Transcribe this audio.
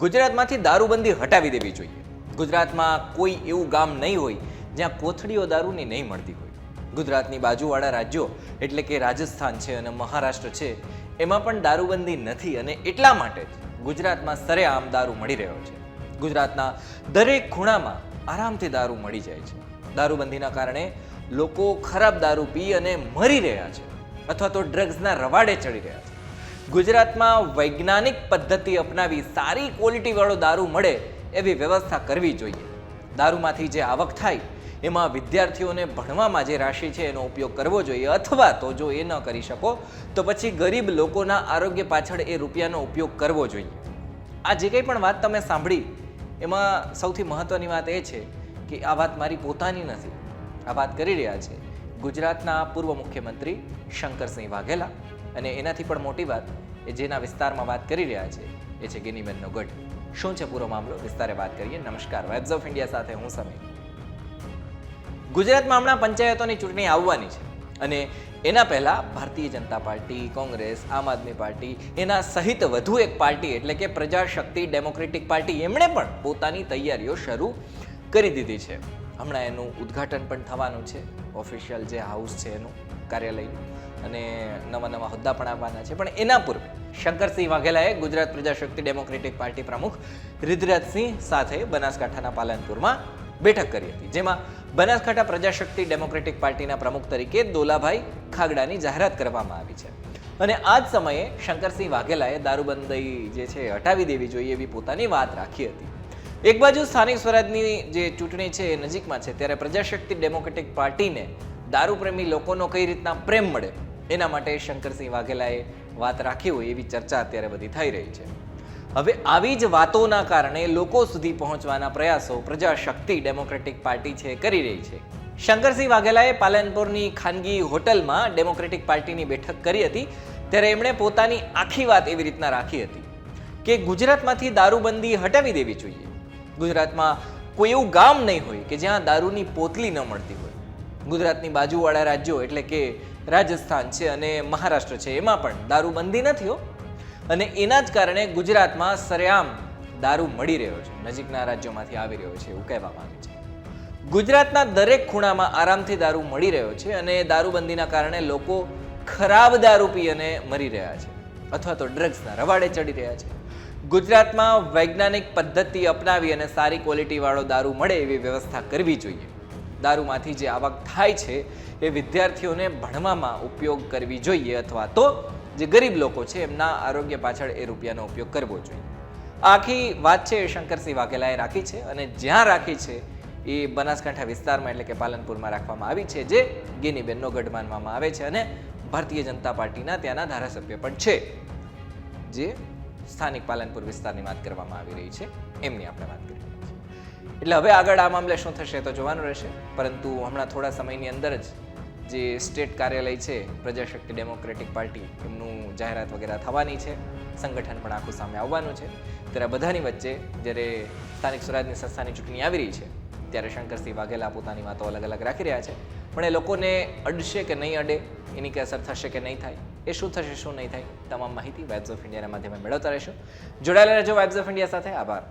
ગુજરાતમાંથી દારૂબંધી હટાવી દેવી જોઈએ. ગુજરાતમાં કોઈ એવું ગામ નહીં હોય જ્યાં કોથળીઓ દારૂની નહીં મળતી હોય. ગુજરાતની બાજુવાળા રાજ્યો એટલે કે રાજસ્થાન છે અને મહારાષ્ટ્ર છે, એમાં પણ દારૂબંધી નથી અને એટલા માટે જ ગુજરાતમાં સરેઆમ દારૂ મળી રહ્યો છે. ગુજરાતના દરેક ખૂણામાં આરામથી દારૂ મળી જાય છે. દારૂબંધીના કારણે લોકો ખરાબ દારૂ પી અને મરી રહ્યા છે અથવા તો ડ્રગ્સના રવાડે ચડી રહ્યા છે. ગુજરાતમાં વૈજ્ઞાનિક પદ્ધતિ અપનાવી સારી ક્વોલિટીવાળો દારૂ મળે એવી વ્યવસ્થા કરવી જોઈએ. દારૂમાંથી જે આવક થાય, એમાં વિદ્યાર્થીઓને ભણવામાં જે રાશિ છે એનો ઉપયોગ કરવો જોઈએ અથવા તો જો એ ન કરી શકો, તો પછી ગરીબ લોકોના આરોગ્ય પાછળ એ રૂપિયાનો ઉપયોગ કરવો જોઈએ. આ જે કંઈ પણ વાત તમે સાંભળી, એમાં સૌથી મહત્ત્વની વાત એ છે કે આ વાત મારી પોતાની નથી. આ વાત કરી રહ્યા છે ગુજરાતના પૂર્વ મુખ્યમંત્રી શંકરસિંહ વાઘેલા અને એનાથી પણ મોટી વાત એ જેના વિસ્તારમાં વાત કરી રહ્યા છે, એ છે ગિનીબેનનો ગઢ. શું છે પૂરો મામલો? વિસ્તારે વાત કરીએ. નમસ્કાર. વેબ્સ ઓફ ઇન્ડિયા સાથે હું સમીર. ગુજરાતમાં હમણાં પંચાયતોની ચૂંટણી આવવાની છે અને એના પહેલાં ભારતીય જનતા પાર્ટી, કોંગ્રેસ, આમ આદમી પાર્ટી, એના સહિત વધુ એક પાર્ટી એટલે કે પ્રજાશક્તિ ડેમોક્રેટિક પાર્ટી, એમણે પણ પોતાની તૈયારીઓ શરૂ કરી દીધી છે. હમણાં એનું ઉદ્ઘાટન પણ થવાનું છે. ઓફિશિયલ જે હાઉસ છે એનું. કાર્યાલયનું અને નવા નવા હોદ્દા પણ આવવાના છે. પણ એના પૂર્વે શંકરસિંહ વાઘેલાએ ગુજરાત પ્રજાશક્તિ ડેમોક્રેટિક પાર્ટી પ્રમુખ રિદ્ધરાજસિંહ સાથે બનાસકાંઠાના પાલનપુરમાં બેઠક કરી હતી, જેમાં બનાસકાંઠા પ્રજાશક્તિ ડેમોક્રેટિક પાર્ટીના પ્રમુખ તરીકે દોલાભાઈ ખાગડાની જાહેરાત કરવામાં આવી છે. અને આ જ સમયે શંકરસિંહ વાઘેલાએ દારૂબંધી જે છે હટાવી દેવી જોઈએ એવી પોતાની વાત રાખી હતી. એક બાજુ સ્થાનિક સ્વરાજની જે ચૂંટણી છે એ નજીકમાં છે, ત્યારે પ્રજાશક્તિ ડેમોક્રેટિક પાર્ટીને દારૂ પ્રેમી લોકોનો કઈ રીતના પ્રેમ મળે, એના માટે શંકરસિંહ વાઘેલાએ વાત રાખી હોય એવી ચર્ચા અત્યારે બધી થઈ રહી છે. હવે આવી જ વાતોના કારણે લોકો સુધી પહોંચવાના પ્રયાસો પ્રજાશક્તિ ડેમોક્રેટિક પાર્ટી છે, કરી રહી છે. શંકરસિંહ વાઘેલાએ પાલનપુરની ખાનગી હોટલમાં ડેમોક્રેટિક પાર્ટીની બેઠક કરી હતી, ત્યારે એમણે પોતાની આખી વાત એવી રીતના રાખી હતી કે ગુજરાતમાંથી દારૂબંધી હટાવી દેવી જોઈએ. ગુજરાતમાં કોઈ એવું ગામ નહીં હોય કે જ્યાં દારૂની પોતલી ન મળતી હોય. ગુજરાતની બાજુવાળા રાજ્યો એટલે કે રાજસ્થાન છે અને મહારાષ્ટ્ર છે, એમાં પણ દારૂબંધી નથી અને એના જ કારણે ગુજરાતમાં સરેઆમ દારૂ મળી રહ્યો છે, નજીકના રાજ્યોમાંથી આવી રહ્યો છે એવું કહેવામાં આવે છે. ગુજરાતના દરેક ખૂણામાં આરામથી દારૂ મળી રહ્યો છે અને દારૂબંધીના કારણે લોકો ખરાબ દારૂ પી અને મરી રહ્યા છે, અથવા તો ડ્રગ્સના રવાડે ચડી રહ્યા છે. ગુજરાતમાં વૈજ્ઞાનિક પદ્ધતિ અપનાવી અને સારી ક્વોલિટીવાળો દારૂ મળે એવી વ્યવસ્થા કરવી જોઈએ. દારૂમાંથી જે આવક થાય છે, એ વિદ્યાર્થીઓને ભણવામાં ઉપયોગ કરવી જોઈએ અથવા તો જે ગરીબ લોકો છે, એમના આરોગ્ય પાછળ એ રૂપિયાનો ઉપયોગ કરવો જોઈએ. આખી વાત છે એ શંકરસિંહ વાઘેલાએ રાખી છે અને જ્યાં રાખી છે, એ બનાસકાંઠા વિસ્તારમાં એટલે કે પાલનપુરમાં રાખવામાં આવી છે, જે ગેનીબેનનો ગઢ માનવામાં આવે છે અને ભારતીય જનતા પાર્ટીના ત્યાંના ધારાસભ્ય પણ છે. જે સ્થાનિક પાલનપુર વિસ્તારની વાત કરવામાં આવી રહી છે, એમની આપણે વાત કરી રહ્યા છીએ એટલે હવે આગળ આ મામલે શું થશે તો જોવાનું રહેશે. પરંતુ હમણાં થોડા સમયની અંદર જ જે સ્ટેટ કાર્યાલય છે, પ્રજાશક્તિ ડેમોક્રેટિક પાર્ટી, એમનું જાહેરાત વગેરે થવાની છે. સંગઠન પણ આખું સામે આવવાનું છે. ત્યારે બધાની વચ્ચે જ્યારે સ્થાનિક સ્વરાજની સંસ્થાની ચૂંટણી આવી રહી છે, ત્યારે શંકરસિંહ વાઘેલા પોતાની વાતો અલગ અલગ રાખી રહ્યા છે. પણ એ લોકોને અડશે કે નહીં અડે, એની કે અસર થશે કે નહીં થાય, એ શું થશે, શું નહીં થાય, તમામ માહિતી વેબ્સ ઓફ ઇન્ડિયાના માધ્યમે મેળવતા રહેશો. જોડાયેલા રહેજો વેબ્સ ઓફ ઇન્ડિયા સાથે. આભાર.